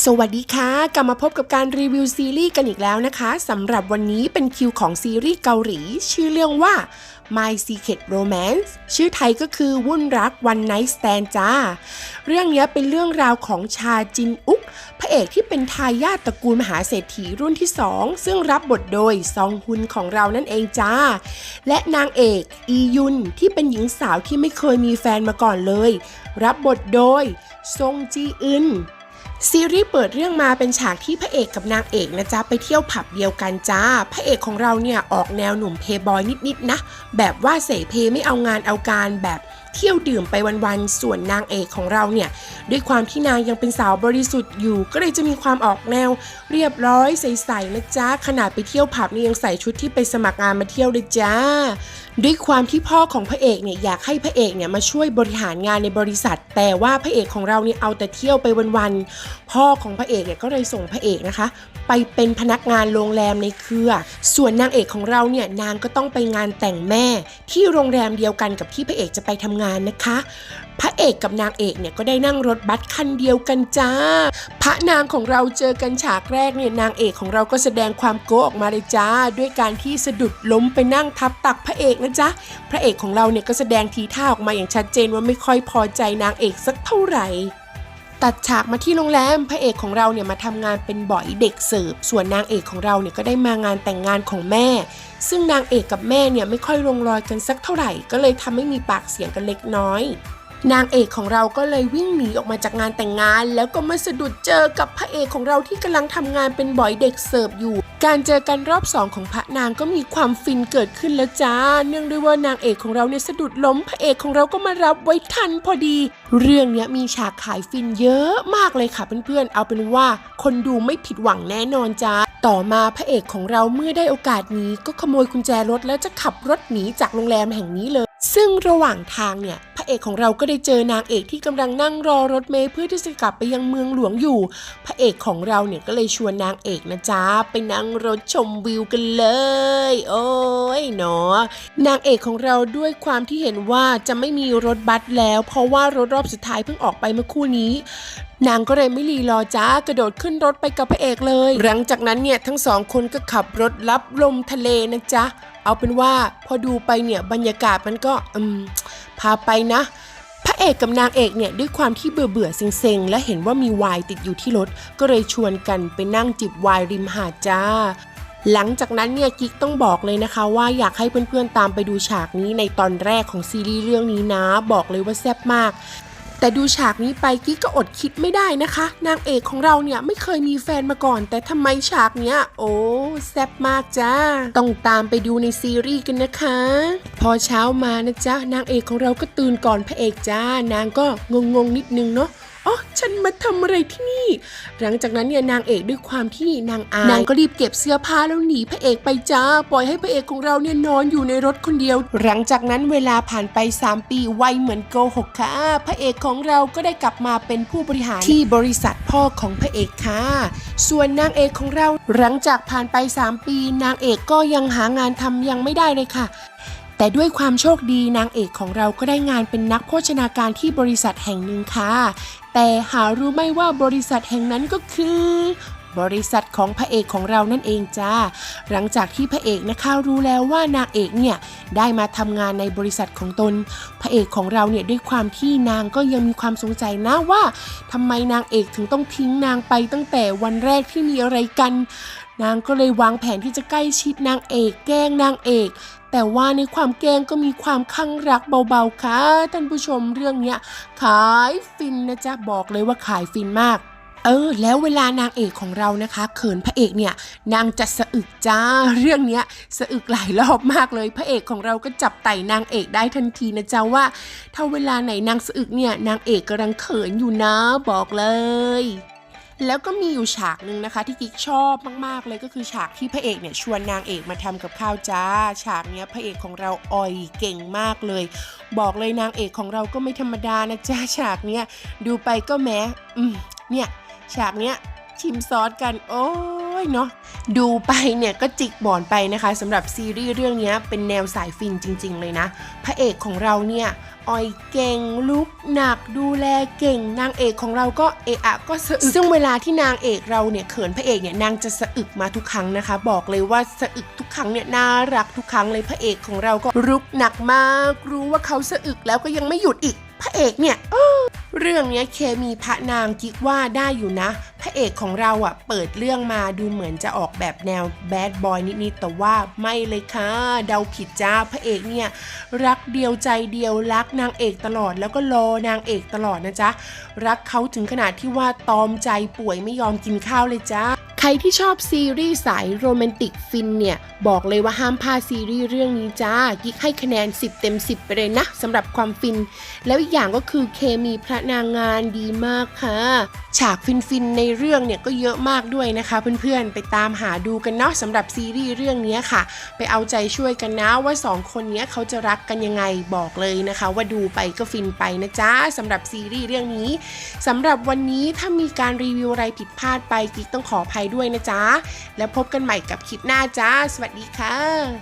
สวัสดีค่ะ กลับมาพบกับการรีวิวซีรีส์กันอีกแล้วนะคะสำหรับวันนี้เป็นคิวของซีรีส์เกาหลี ชื่อเรื่องว่า My Secret Romance ชื่อไทยก็คือวุ่นรัก One Night Stand จ้า เรื่องนี้เป็นเรื่องราวของชาจินอุก พระเอกที่เป็นทายาทตระกูลมหาเศรษฐีรุ่นที่ 2 ซึ่งรับบทโดยซองฮุนของเรานั่นเองจ้า และนางเอกอียุนที่เป็นหญิงสาวที่ไม่เคยมีแฟนมาก่อนเลย รับบทโดยซงจีอึน ซีรีส์เปิดเรื่องมาเป็นฉากที่พระเอกกับนางเอกนะจ๊ะไปเที่ยวผับเดียวกันจ้า พระเอกของเราเนี่ยออกแนวหนุ่มเพย์บอยนิดๆนะ แบบว่าเสเพไม่เอางานเอาการแบบ เที่ยวดื่มไปวันๆส่วนนางเอกของเราเนี่ยด้วยความที่นางยังเป็นสาวบริสุทธิ์อยู่ ก็เลยจะมีความออกแนว เรียบร้อยใสๆนะจ๊ะขนาดไปเที่ยวผับนี่ยังใส่ชุดที่ไปสมัครงานมาเที่ยวเลยจ้า ด้วยความที่พ่อของพระเอกเนี่ยอยากให้พระเอกเนี่ยมาช่วยบริหารงานในบริษัท แต่ว่าพระเอกของเราเนี่ยเอาแต่เที่ยวไปวันๆพ่อของพระเอกเนี่ยก็เลยส่งพระเอกนะคะ ไปเป็นพนักงานโรงแรมในเครือ ส่วนนางเอกของเราเนี่ยนางก็ต้องไปงานแต่งแม่ ที่โรงแรมเดียวกันกับที่พระเอกจะไปทำงานนะคะ พระเอกกับนางเอกเนี่ยก็ได้นั่งรถบัสคันเดียวกันจ้า พระนางของเราเจอกันฉากแรกเนี่ยนางเอกของเราก็แสดงความโก้ออกมาเลยจ้า ด้วยการที่สะดุดล้มไปนั่งทับตักพระเอกนะจ๊ะพระเอกของเราเนี่ยก็แสดงทีท่าออกมาอย่างชัดเจนว่าไม่ค่อยพอใจนางเอกสักเท่าไหร่ ตัดฉากมาที่โรงแรมพระเอกของเราเนี่ยมาทำงานเป็นบ่อยเด็กเสิร์ฟส่วนนางเอกของเราเนี่ยก็ได้มางานแต่งงานของแม่ ซึ่งนางเอกกับแม่เนี่ยไม่ค่อยลงรอยกันสักเท่าไหร่ ก็เลยทำให้มีปากเสียงกันเล็กน้อย นางเอกของเราก็เลยวิ่งหนีออกมาจากงานแต่งงาน แล้วก็มาสะดุดเจอกับพระเอกของเราที่กำลังทำงานเป็นบ่อยเด็กเสิร์ฟอยู่ การเจอกันรอบสองของพระนางก็มีความฟินเกิดขึ้นแล้วจ้า เนื่องด้วยว่านางเอกของเราเนี่ยสะดุดล้ม พระเอกของเราก็มารับไว้ทันพอดี เรื่องเนี้ยมีฉากขายฟินเยอะมากเลยค่ะเพื่อนๆ เอาเป็นว่าคนดูไม่ผิดหวังแน่นอนจ้า ต่อมาพระเอกของเราเมื่อได้โอกาสนี้ ก็ขโมยกุญแจรถแล้วจะขับรถหนีจากโรงแรมแห่งนี้เลย ซึ่งระหว่างทางเนี่ย ระเอกของเราก็ได้เจอนางเอกที่กำลังนั่งรอรถเมล์เพื่อที่จะกลับไปยังเมืองหลวงอยู่ พระเอกของเราเนี่ยก็เลยชวนนางเอกนะจ๊ะไปนั่งรถชมวิวกันเลย โอ้ยเนาะนางเอกของเราด้วยความที่เห็นว่าจะไม่มีรถบัสแล้ว เพราะว่ารถรอบสุดท้ายเพิ่งออกไปเมื่อคู่นี้นางก็เลยไม่รีรอจ้ากระโดดขึ้นรถไปกับพระเอกเลย หลังจากนั้นเนี่ยทั้งสองคนก็ขับรถลับลมทะเลนะจ๊ะ เอาเป็นว่าพอดูไปเนี่ยบรรยากาศมันก็อืม พาไปนะ พระเอกกับนางเอกเนี่ยด้วยความที่เบื่อเบื่อๆเซ็งๆ และเห็นว่ามีวายติดอยู่ที่รถ ก็เลยชวนกันไปนั่งจิบวายริมหาดจ้าหลังจากนั้นเนี่ยกิ๊กต้องบอกเลยนะคะว่าอยากให้เพื่อนๆตามไปดูฉากนี้ในตอนแรกของซีรีส์เรื่องนี้นะ บอกเลยว่าแซ่บมาก แต่ดูฉากนี้ไปกิ๊กก็อดคิดไม่ได้นะคะ นางเอกของเราเนี่ยไม่เคยมีแฟนมาก่อน แต่ทำไมฉากเนี้ย โอ้แซ่บมากจ้า ต้องตามไปดูในซีรีส์กันนะคะ พอเช้ามานะจ๊ะนางเอกของเราก็ตื่นก่อนพระเอกจ้านางก็งงๆนิดนึงเนาะ อ๋อฉันมาทำอะไรที่นี่ หลังจากนั้นเนี่ยนางเอกด้วยความที่นางอายนางก็รีบเก็บเสื้อผ้าแล้วหนีพระเอกไปจ้า ปล่อยให้พระเอกของเราเนี่ยนอนอยู่ในรถคนเดียว หลังจากนั้นเวลาผ่านไป 3 ปีไวเหมือนโกหกค่ะ พระเอกของเราก็ได้กลับมาเป็นผู้บริหารที่บริษัทพ่อของพระเอกค่ะ ส่วนนางเอกของเราหลังจากผ่านไป 3 ปี นางเอกก็ยังหางานทำยังไม่ได้เลยค่ะ แต่ด้วยความโชคดีนางเอกของเราก็ได้งานเป็นนักโภชนาการที่บริษัทแห่งหนึ่งค่ะ แต่หารู้ไม่ว่าบริษัทแห่งนั้นก็คือ บริษัทของพระเอกของเรานั่นเองจ้า หลังจากที่พระเอกนะคะรู้แล้วว่านางเอกเนี่ยได้มาทำงานในบริษัทของตน พระเอกของเราเนี่ยด้วยความที่นางก็ยังมีความสงสัยนะว่าทำไมนางเอกถึงต้องทิ้งนางไปตั้งแต่วันแรกที่มีอะไรกัน นางก็เลยวางแผนที่จะใกล้ชิดนางเอก แกล้งนางเอกแต่ว่าในความแกล้งก็มีความข้างรักเบาๆค่ะท่านผู้ชมเรื่องเนี้ยขายฟินนะจ๊ะบอกเลยว่าขายฟินมาก เออแล้วเวลานางเอกของเรานะคะเขินพระเอกเนี่ยนางจะสะอึกจ้าเรื่องเนี้ยสะอึกหลายรอบมากเลย พระเอกของเราก็จับไต่นางเอกได้ทันทีนะจ๊ะว่า ถ้าเวลาไหนนางสะอึกเนี่ยนางเอกกำลังเขินอยู่นะบอกเลยแล้วก็มีอยู่ฉากหนึ่งนะคะที่กิ๊กชอบมากๆเลยก็คือฉากที่พระเอกเนี่ยชวนนางเอกมาทำกับข้าวจ้า ฉากเนี้ยพระเอกของเราอ่อยเก่งมากเลย บอกเลยนางเอกของเราก็ไม่ธรรมดานะจ้าฉากเนี้ยดูไปก็แม้อืมเนี่ย ฉากเนี้ยชิมซอสกันโอ้ยเนาะดูไปเนี่ยก็จิกบอนไปนะคะสำหรับซีรีส์เรื่องนี้เป็นแนวสายฟินจริง ๆ เลยนะ พระเอกของเราเนี่ยอ่อยเก่งลุกหนักดูแลเก่ง นางเอกของเราก็เอะอะก็สะอึกซึ่งเวลาที่นางเอกเราเนี่ยเขินพระเอกเนี่ยนางจะสะอึกมาทุกครั้งนะคะ บอกเลยว่าสะอึกทุกครั้งเนี่ยน่ารักทุกครั้งเลยพระเอกของเราก็รุกหนักมาก รู้ว่าเขาสะอึกแล้วก็ยังไม่หยุดอีก พระเอกเนี่ยเรื่องเนี้ยเคมีพระนางกิ๊กว่าได้อยู่นะ พระเอกของเราอะ่ะ เปิดเรื่องมาดูเหมือนจะออกแบบแนวแบดบอยนิดๆแต่ว่าไม่เลยค่ะ เดาผิดจ้าพระเอกเนี่ย รักเดียวใจเดียวรักนางเอกตลอดแล้วก็รอนางเอกตลอดนะจ๊ะ รักเขาถึงขนาดที่ว่าตอมใจป่วยไม่ยอมกินข้าวเลยจ้า ที่ชอบซีรีส์สายโรแมนติกฟินเนี่ย บอกเลยว่าห้ามพลาดซีรีส์เรื่องนี้จ้ากิ๊กให้คะแนน 10 เต็ม 10 ไปเลยนะสำหรับความฟิน แล้วอีกอย่างก็คือเคมีพระนางงานดีมากค่ะ ฉากฟินๆในเรื่องเนี่ยก็เยอะมากด้วยนะคะ เพื่อนๆ ไปตามหาดูกันเนาะสำหรับซีรีส์เรื่องนี้ค่ะ ไปเอาใจช่วยกันนะว่าสองคนเนี้ยเขาจะรักกันยังไงบอกเลยนะคะ ว่าดูไปก็ฟินไปนะจ๊ะสำหรับซีรีส์เรื่องนี้สำหรับวันนี้ถ้ามีการรีวิวอะไรผิดพลาดไปกิ๊กต้องขออภัยด้วยด้วยนะจ๊ะ แล้วพบกันใหม่กับคลิปหน้าจ้า สวัสดีค่ะ